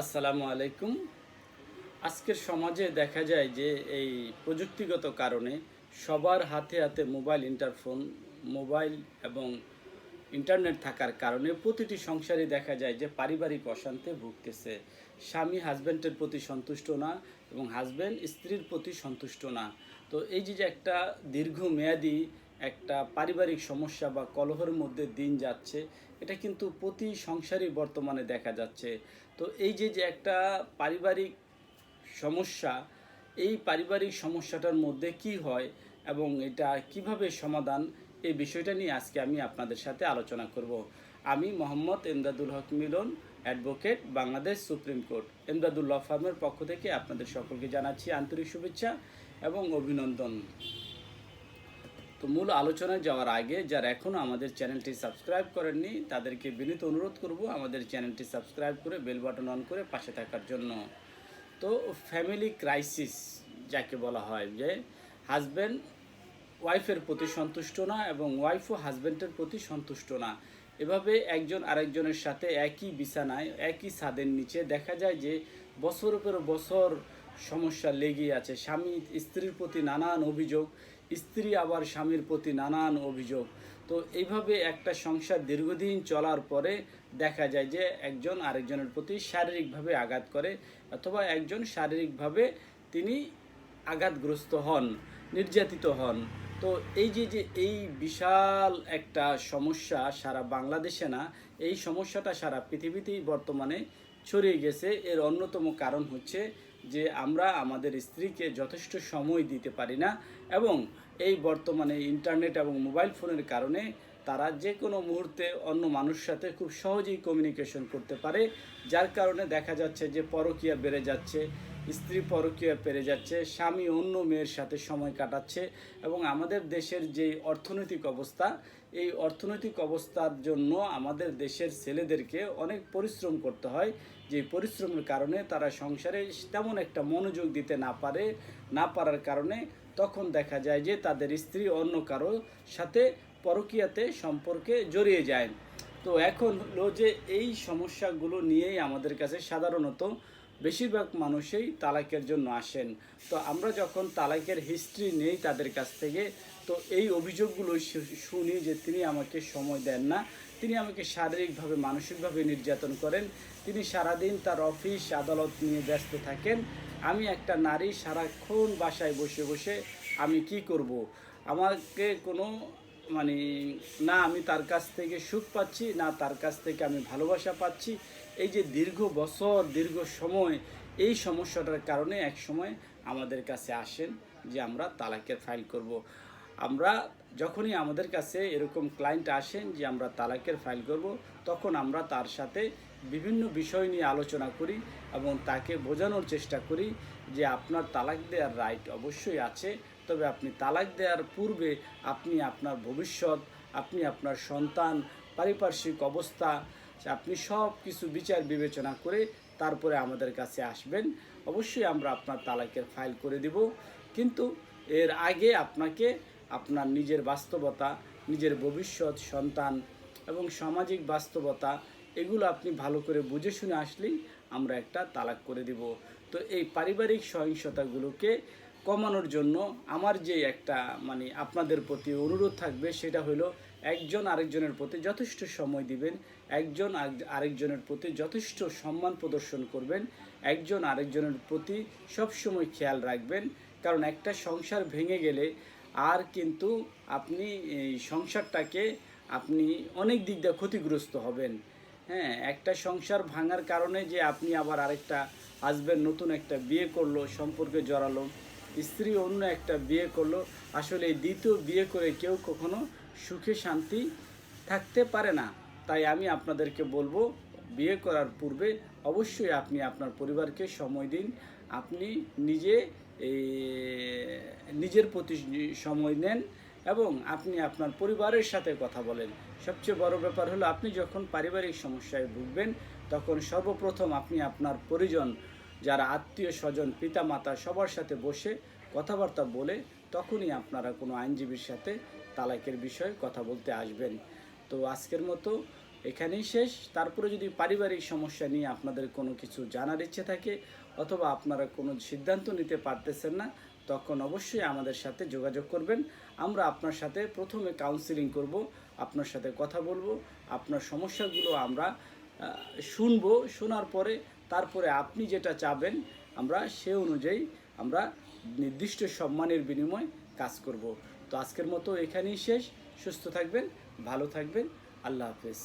আসসালামু আলাইকুম। আজকের সমাজে দেখা যায় যে এই প্রযুক্তিগত কারণে সবার হাতে হাতে মোবাইল ইন্টারফোন, মোবাইল এবং ইন্টারনেট থাকার কারণে প্রতিটি সংসারে দেখা যায় যে পারিবারিক অশান্তে ভুগতেছে। স্বামী হাজব্যান্ডের প্রতি সন্তুষ্ট না এবং হাজব্যান্ড স্ত্রীর প্রতি সন্তুষ্ট না। তো এই যে একটা দীর্ঘমেয়াদী একটা পারিবারিক সমস্যা বা কলহের মধ্যে দিন যাচ্ছে, এটা কিন্তু প্রতি সংসারই বর্তমানে দেখা যাচ্ছে। তো এই যে যে একটা পারিবারিক সমস্যা, এই পারিবারিক সমস্যাটার মধ্যে কি হয় এবং এটা কীভাবে সমাধান, এই বিষয়টা নিয়ে আজকে আমি আপনাদের সাথে আলোচনা করব। আমি Mohammad Emdadul Haque Milan, advocate, Bangladesh supreme court. Emdadul law ফার্মের পক্ষ থেকে আপনাদের সকলকে জানাচ্ছি আন্তরিক শুভেচ্ছা এবং অভিনন্দন। তো মূল আলোচনায় যাওয়ার আগে যারা এখনও আমাদের চ্যানেলটি সাবস্ক্রাইব করেননি, তাদেরকে বিনীত অনুরোধ করব আমাদের চ্যানেলটি সাবস্ক্রাইব করে বেল বাটন অন করে পাশে থাকার জন্য। তো ফ্যামিলি ক্রাইসিস যাকে বলা হয় যে হাজব্যান্ড ওয়াইফের প্রতি সন্তুষ্ট না এবং ওয়াইফও হাজব্যান্ডের প্রতি সন্তুষ্ট না। এভাবে একজন আরেকজনের সাথে একই বিছানায়, একই ছাদের নিচে দেখা যায় যে, বছরের পর বছর সমস্যা লেগেই আছে। স্বামী, স্ত্রীর প্রতি নানান অভিযোগ স্ত্রী আবার স্বামীর প্রতি নানান অভিযোগ। তো এইভাবে একটা সংসার দীর্ঘদিন চলার পরে দেখা যায় যে একজন আরেকজনের প্রতি শারীরিকভাবে আঘাত করে অথবা একজন শারীরিকভাবে তিনি আঘাতগ্রস্ত হন, নির্যাতিত হন। তো এই যে যে এই বিশাল একটা সমস্যা সারা বাংলাদেশে না, এই সমস্যাটা সারা পৃথিবীতেই বর্তমানে ছড়িয়ে গেছে। এর অন্যতম কারণ হচ্ছে যে আমরা আমাদের স্ত্রীকে যথেষ্ট সময় দিতে পারি না এবং এই বর্তমানে ইন্টারনেট এবং মোবাইল ফোনের কারণে তারা যে কোনো মুহূর্তে অন্য মানুষ সাথে খুব সহজেই কমিউনিকেশন করতে পারে, যার কারণে দেখা যাচ্ছে যে পরকীয়া বেড়ে যাচ্ছে। স্ত্রী পরকীয়া পেরে যাচ্ছে, স্বামী অন্য মেয়ের সাথে সময় কাটাচ্ছে এবং আমাদের দেশের যে অর্থনৈতিক অবস্থা, এই অর্থনৈতিক অবস্থার জন্য আমাদের দেশের ছেলেদেরকে অনেক পরিশ্রম করতে হয়। যে পরিশ্রমের কারণে তারা সংসারে তেমন একটা মনোযোগ দিতে না পারে, না পারার কারণে তখন দেখা যায় যে তাদের স্ত্রী অন্য কারও সাথে পরকীয়াতে সম্পর্কে জড়িয়ে যায়। তো এখন হলো যে এই সমস্যাগুলো নিয়েই আমাদের কাছে সাধারণত বেশিরভাগ মানুষই তালাকের জন্য আসেন। তো আমরা যখন তালাকের হিস্ট্রি নেই তাদের কাছ থেকে, তো এই অভিযোগগুলো শুনি যে তিনি আমাকে সময় দেন না। তিনি আমাকে শারীরিকভাবে, মানসিকভাবে নির্যাতন করেন। তিনি সারাদিন তার অফিস আদালত নিয়ে ব্যস্ত থাকেন। আমি একটা নারী, সারাক্ষণ বাসায় বসে বসে আমি কি করব? আমাকে কোনো মানে না আমি তার কাছ থেকে সুখ পাচ্ছি, না তার কাছ থেকে আমি ভালোবাসা পাচ্ছি। এই যে দীর্ঘ বছর, দীর্ঘ সময়, এই সমস্যাটার কারণে এক সময় আমাদের কাছে আসেন যে আমরা তালাকের ফাইল করব। আমরা যখনই আমাদের কাছে এরকম ক্লায়েন্ট আসেন যে আমরা তালাকের ফাইল করব, তখন আমরা তার সাথে বিভিন্ন বিষয় নিয়ে আলোচনা করি এবং তাকে বোঝানোর চেষ্টা করি যে আপনার তালাক দেওয়ার রাইট অবশ্যই আছে, তবে আপনি তালাক দেওয়ার পূর্বে আপনি আপনার ভবিষ্যৎ, আপনি আপনার সন্তান, পারিপার্শ্বিক অবস্থা আপনি সব কিছু বিচার বিবেচনা করে তারপরে আমাদের কাছে আসবেন। অবশ্যই আমরা আপনার তালাকের ফাইল করে দিব। কিন্তু এর আগে আপনাকে আপনার নিজের বাস্তবতা, নিজের ভবিষ্যৎ, সন্তান এবং সামাজিক বাস্তবতা এগুলো আপনি ভালো করে বুঝে শুনে আসলেই আমরা একটা তালাক করে দিব। তো এই পারিবারিক সহিংসতাগুলোকে কমানোর জন্য আমার যে একটা মানে আপনাদের প্রতি অনুরোধ থাকবে সেটা হলো একজন আরেকজনের প্রতি যথেষ্ট সময় দিবেন, একজন আরেক- আরেকজনের প্রতি যথেষ্ট সম্মান প্রদর্শন করবেন, একজন আরেকজনের প্রতি সবসময় খেয়াল রাখবেন, কারণ একটা সংসার ভেঙে গেলে আর কিন্তু আপনি এই সংসারটাকে আপনি অনেক দিক দিয়ে ক্ষতিগ্রস্ত হবেন। হ্যাঁ একটা সংসার ভাঙার কারণে যে আপনি আবার আরেকটা হাজব্যান্ড নতুন একটা বিয়ে করল, সম্পর্কে জড়ালো, স্ত্রী অন্য একটা বিয়ে করল, আসলে এই দ্বিতীয় বিয়ে করে কেউ কখনো সুখে শান্তি থাকতে পারে না। তাই আমি আপনাদেরকে বলব, বিয়ে করার পূর্বে অবশ্যই আপনি আপনার পরিবারকে সময় দিন। আপনি নিজে নিজের প্রতি সময় নেন এবং আপনি আপনার পরিবারের সাথে কথা বলেন। সবচেয়ে বড় ব্যাপার হলো, আপনি যখন পারিবারিক সমস্যায় ভুগবেন, তখন সর্বপ্রথম আপনি আপনার পরিজন, যারা আত্মীয় স্বজন পিতা মাতা সবার সাথে বসে কথাবার্তা বলে, তখনই আপনারা কোনো আইনজীবীর সাথে তালাকের বিষয়ে কথা বলতে আসবেন। তো আজকের মতো এখানেই শেষ। তারপরে যদি পারিবারিক সমস্যা নিয়ে আপনাদের কোনো কিছু জানার ইচ্ছে থাকে অথবা আপনারা কোনো সিদ্ধান্ত নিতে পারতেছেন না, তখন অবশ্যই আমাদের সাথে যোগাযোগ করবেন। আমরা আপনার সাথে প্রথমে কাউন্সিলিং করব, আপনার সাথে কথা বলব, আপনার সমস্যাগুলো আমরা শুনব। শোনার পরে তারপরে আপনি যেটা চাবেন আমরা সে অনুযায়ী আমরা নির্দিষ্ট সম্মানের বিনিময়ে কাজ করব। তো আজকের মতো এখানেই শেষ। সুস্থ থাকবেন ভালো থাকবেন। আল্লাহ হাফেজ।